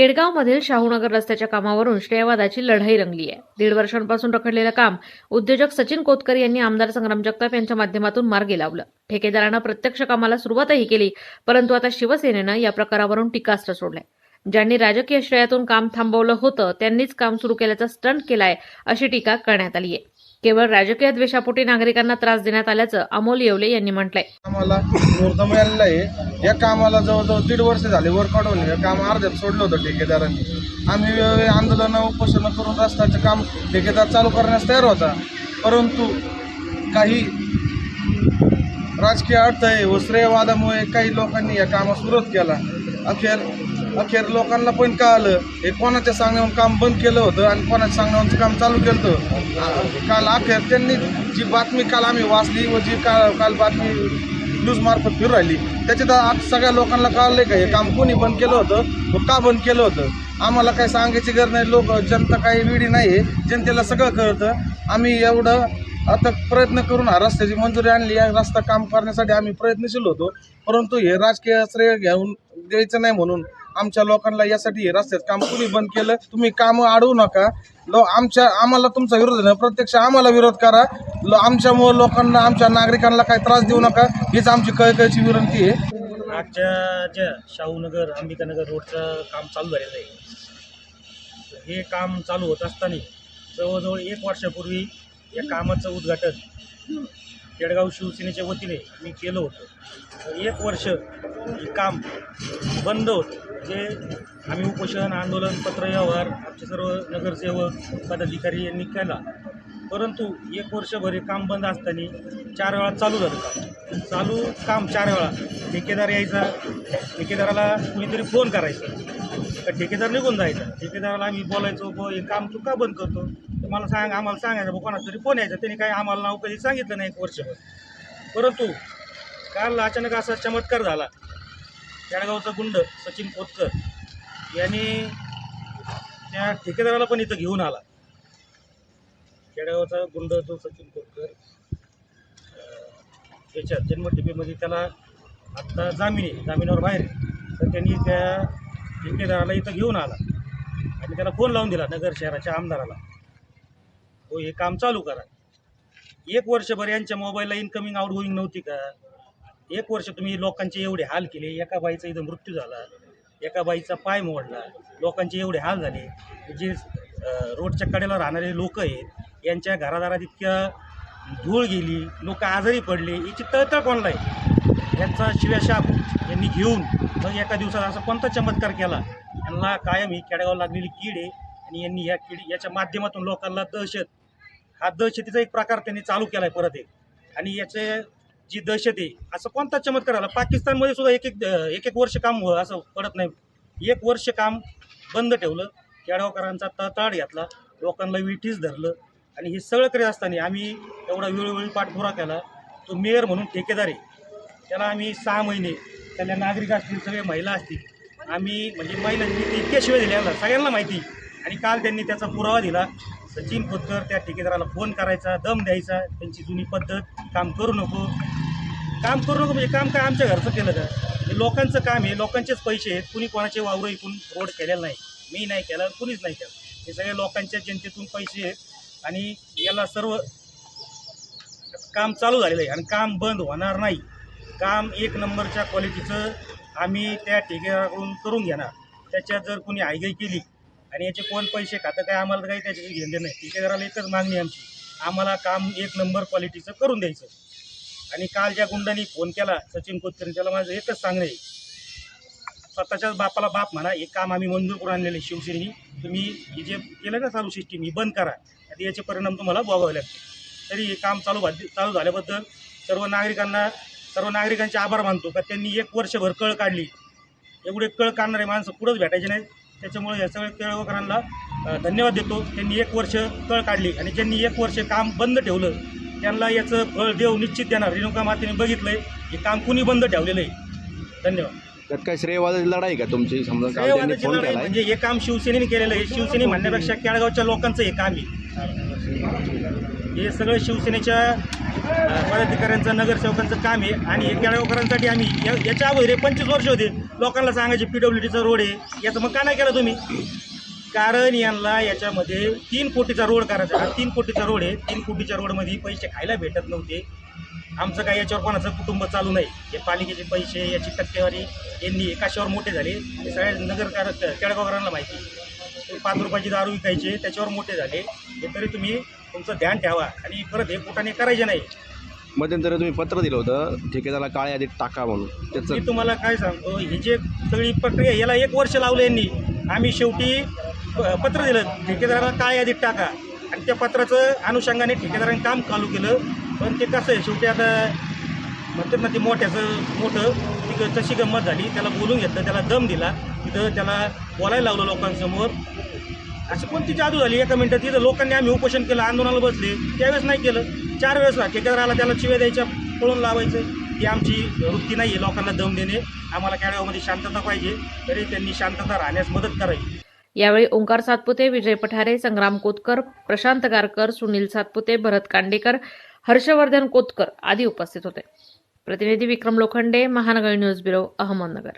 केडगावमधील शाहूनगर रस्त्याच्या कामावरून श्रेयवादाची लढाई रंगली आहे. दीड वर्षांपासून रखडलेलं काम उद्योजक सचिन कोतकर यांनी आमदार संग्राम जगताप यांच्या माध्यमातून मार्गी लावलं. ठेकेदारानं प्रत्यक्ष कामाला सुरुवातही केली परंतु आता शिवसेनेनं या प्रकारावरून टीकास्त्र सोडलंय. ज्यांनी राजकीय श्रेयातून काम थांबवलं होतं त्यांनीच काम सुरू केल्याचा स्टंट केलाय अशी टीका करण्यात आली आहे केवळ राजकीय द्वेषापोटी नागरिकांना त्रास देण्यात आल्याचं अमोल येवले यांनी म्हटलंय. आम्हाला मुहूर्त मिळालेला आहे. या कामाला जवळजवळ दीड वर्ष झाले वर काढून हे काम अर्ध्यात सोडलं होतं ठेकेदारांनी. आम्ही वेळोवेळी आंदोलनं उपोषणं करून रस्त्याचं काम ठेकेदार चालू करण्यास तयार होता. परंतु काही राजकीय अडथळे व श्रेयवादामुळे काही लोकांनी या कामास विरोध केला. अखेर अखेर लोकांना पण कळालं हे कोणाच्या सांगण्यावर काम बंद केलं होतं आणि कोणाच्या सांगण्यावरचं काम चालू केलं होतं. काल अखेर त्यांनी जी बातमी काल आम्ही वाचली व जी काल काल बातमी न्यूजमार्फत फिरू राहिली त्याच्यात आज सगळ्या लोकांना कळलं का हे काम कोणी बंद केलं होतं व का बंद केलं होतं? आम्हाला काही सांगायची गरज नाही लोक जनता काही वेळी नाही आहे जनतेला सगळं कळतं. आम्ही एवढं आता प्रयत्न करून हा रस्त्याची मंजुरी आणली या रस्ता काम करण्यासाठी आम्ही प्रयत्नशील होतो परंतु हे राजकीय श्रेय घेऊन द्यायचं नाही म्हणून आमच्या लोकांना यासाठी हे काम कुणी बंद केलं तुम्ही कामं अडवू नका. लो आमच्या आम्हाला तुमचा विरोध नाही प्रत्यक्ष आम्हाला विरोध करा. लो आमच्यामुळं लोकांना आमच्या नागरिकांना काही त्रास देऊ नका. हीच आमची कळकळीची विनंती आहे. आजच्या ज्या शाहूनगर अंबिकानगर रोडचं काम चालू झालेलं आहे. हे काम चालू होत असताना जवळजवळ एक वर्षापूर्वी या कामाचं उद्घाटन केडगाव शिवसेनेच्या वतीने मी केलं होतं. एक वर्ष हे काम बंद होतं. जे आम्ही उपोषण आंदोलन पत्रव्यवहार आमचे सर्व नगरसेवक पदाधिकारी यांनी केला. परंतु एक वर्षभर हे काम बंद असताना चार वेळा चालू झालं काम. चालू काम चार वेळा. ठेकेदार यायचा. ठेकेदाराला कुणीतरी फोन करायचा. तर ठेकेदार निघून जायचा. ठेकेदाराला आम्ही बोलायचो बो हे काम तू का बंद करतो? तुम्हाला सांग आम्हाला सांगायचं बघ कोणाचा तरी फोन यायचं. त्यांनी काही आम्हाला नाव कधी सांगितलं नाही एक वर्षभर परंतु काल अचानक असा चमत्कार झाला. केळगावचा गुंड सचिन कोतकर यांनी त्या ठेकेदाराला पण इथं घेऊन आला. केळगावचा गुंड जो सचिन कोतकर त्याच्या जन्मटिपीमध्ये त्याला आत्ता जामीन आहे जामिनावर बाहेर आहे. तर त्यांनी त्या ठेकेदाराला इथं घेऊन आला. आणि त्याला फोन लावून दिला नगर शहराच्या आमदाराला. हो हे काम चालू करा. एक वर्षभर यांच्या मोबाईलला इन्कमिंग आउट गोईंग नव्हती का? एक वर्ष तुम्ही लोकांचे एवढे हाल केले एका बाईचा इथं मृत्यू झाला एका बाईचा पाय मोडला लोकांचे एवढे हाल झाले. जे रोडच्या कडेला राहणारे लोक आहेत यांच्या घरादारात इतक्या धूळ गेली लोक आजारी पडले याची तळतळ कोणला आहे? यांचा शिव्याशाप यांनी घेऊन मग एका दिवसात असा कोणता चमत्कार केला? यांना कायम ही खेडेगाव लागलेली कीड आहे आणि यांनी या कीड याच्या माध्यमातून लोकांना दहशत हा दहशतीचा एक प्रकार त्यांनी चालू केला आहे परत एक. आणि याचे जी दहशत आहे असं कोणता चमत्कार आला? पाकिस्तानमध्ये सुद्धा एक एक एक एक वर्ष काम हो- असं पडत नाही. एक वर्ष काम बंद ठेवलं. केळगावकरांचा तळतळ घातला. लोकांना विठीस धरलं. आणि हे सगळं करीत असताना आम्ही एवढा वेळोवेळी पाठपुरा केला. तो मेयर म्हणून ठेकेदार आहे त्याला आम्ही सहा महिने त्याला नागरिक असतील सगळे महिला असतील आम्ही म्हणजे महिलांनी इतक्या शिवाय दिल्या सगळ्यांना माहिती. आणि काल त्यांनी त्याचा पुरावा दिला. सचिन खोतकर त्या ठेकेदाराला फोन करायचा दम द्यायचा त्यांची जुनी पद्धत काम करू नको. काम करू नको म्हणजे काम काय आमच्या घरचं केलं का हे लोकांचं काम आहे लोकांचेच पैसे आहेत कुणी कोणाचे वावरं इकून रोड केलेला नाही. मी नाही केला कुणीच नाही केलं. हे सगळे लोकांच्या जनतेतून पैसे आहेत आणि याला सर्व काम चालू झालेलं आहे आणि काम बंद होणार नाही. काम एक नंबरच्या क्वालिटीचं आम्ही त्या ठेकेदाराकडून करून घेणार. त्याच्यात जर कुणी आयगाई केली आणि याचे कोण पैसे खातं काय आम्हाला तर काही त्याच्याशी घेणं नाही. ठेकेदाराला एकच मागणी आमची. आम्हाला काम एक नंबर क्वालिटीचं करून द्यायचं. आणि काल ज्या गुंडांनी फोन केला सचिन कोतकरी त्याला माझं एकच सांगणं आहे. स्वतःच्याच बापाला बाप म्हणा हे काम आम्ही मंजूर करून आणलेलं आहे शिवसेनेनी. तुम्ही हे जे केलं ना चालू सिस्टीम ही बंद करा. आता याचे परिणाम तुम्हाला भोगावे लागतील. तरी हे काम चालू चालू झाल्याबद्दल सर्व नागरिकांना सर्व नागरिकांचे आभार मानतो. का त्यांनी एक वर्षभर कळ काढली. एवढे कळ काढणारे माणसं कुठंच भेटायचे नाहीत. त्याच्यामुळे या सगळ्या केळवकरांना धन्यवाद देतो. त्यांनी एक वर्ष कळ काढली आणि ज्यांनी एक वर्ष काम बंद ठेवलं त्यांना याचं फळ देव निश्चित देणार. रेणुका मातेने बघितलंय हे काम कुणी बंद ठेवलेलं आहे धन्यवाद. त्यात काय श्रेयवादाची लढाई का तुमची? समजा लढाई म्हणजे हे काम शिवसेनेने केलेलं आहे. शिवसेने म्हणण्यापेक्षा केळगावच्या लोकांचं हे काम आहे. हे सगळं शिवसेनेच्या पदाधिकाऱ्यांचं नगरसेवकांचं काम आहे आणि हे केळगावकरांसाठी आम्ही या याच्या अगोदर पंचवीस वर्ष होते. लोकांना सांगायचे पी डब्ल्यू डीचा रोड आहे. याचं मग का नाही केलं तुम्ही? कारण यांना याच्यामध्ये तीन कोटीचा रोड करायचा हा तीन कोटीचा रोड आहे. तीन कोटीच्या रोडमध्ये पैसे खायला भेटत नव्हते. आमचं काय याच्यावर कोणाचं कुटुंब चालू नाही. हे पालिकेचे पैसे याची टक्केवारी यांनी एकाशावर मोठे झाले? हे सगळ्या नगरकार केळगावकरांना माहिती ते पाच रुपयाची दारू विकायचे त्याच्यावर मोठे झाले. हे तरी तुम्ही तुमचं ध्यान ठेवा आणि परत हे कुठाने करायचे नाही. मध्यंतरी तुम्ही पत्र दिलं होतं ठेकेदाराला काळ्या यादीत टाका म्हणून. मी त्याचं तुम्हाला काय सांगतो ही जे सगळी प्रक्रिया याला एक वर्ष लावलं यांनी. आम्ही शेवटी प- पत्र दिलं ठेकेदाराला काय यादीत टाका. आणि त्या पत्राचं अनुषंगाने ठेकेदाराने काम चालू केलं. पण ते कसं आहे शेवटी आता म्हणतात ना ते मोठ्याचं मोठं ती तशी गंमत झाली त्याला बोलून घेतलं त्याला दम दिला. तिथं त्याला बोलायला लावलं लोकांसमोर. अशी कोणती जादू झाली? एका मिनिटात तिथं लोकांनी आम्ही उपोषण केलं आंदोलनाला बसले. त्यावेळेस नाही केलं. चार वेळेस ठेकेदाराला त्याला चिवे द्यायच्या पळून लावायचं. ही आमची वृत्ती नाही आहे लोकांना दम देणे. आम्हाला केळगावमध्ये शांतता पाहिजे तरी त्यांनी शांतता राहण्यास मदत करावी. यावेळी ओंकार सातपुते विजय पठारे संग्राम कोतकर प्रशांत गारकर सुनील सातपुते भरत कांडेकर हर्षवर्धन कोतकर आदी उपस्थित होते. प्रतिनिधी विक्रम लोखंडे महानगर न्यूज ब्युरो अहमदनगर.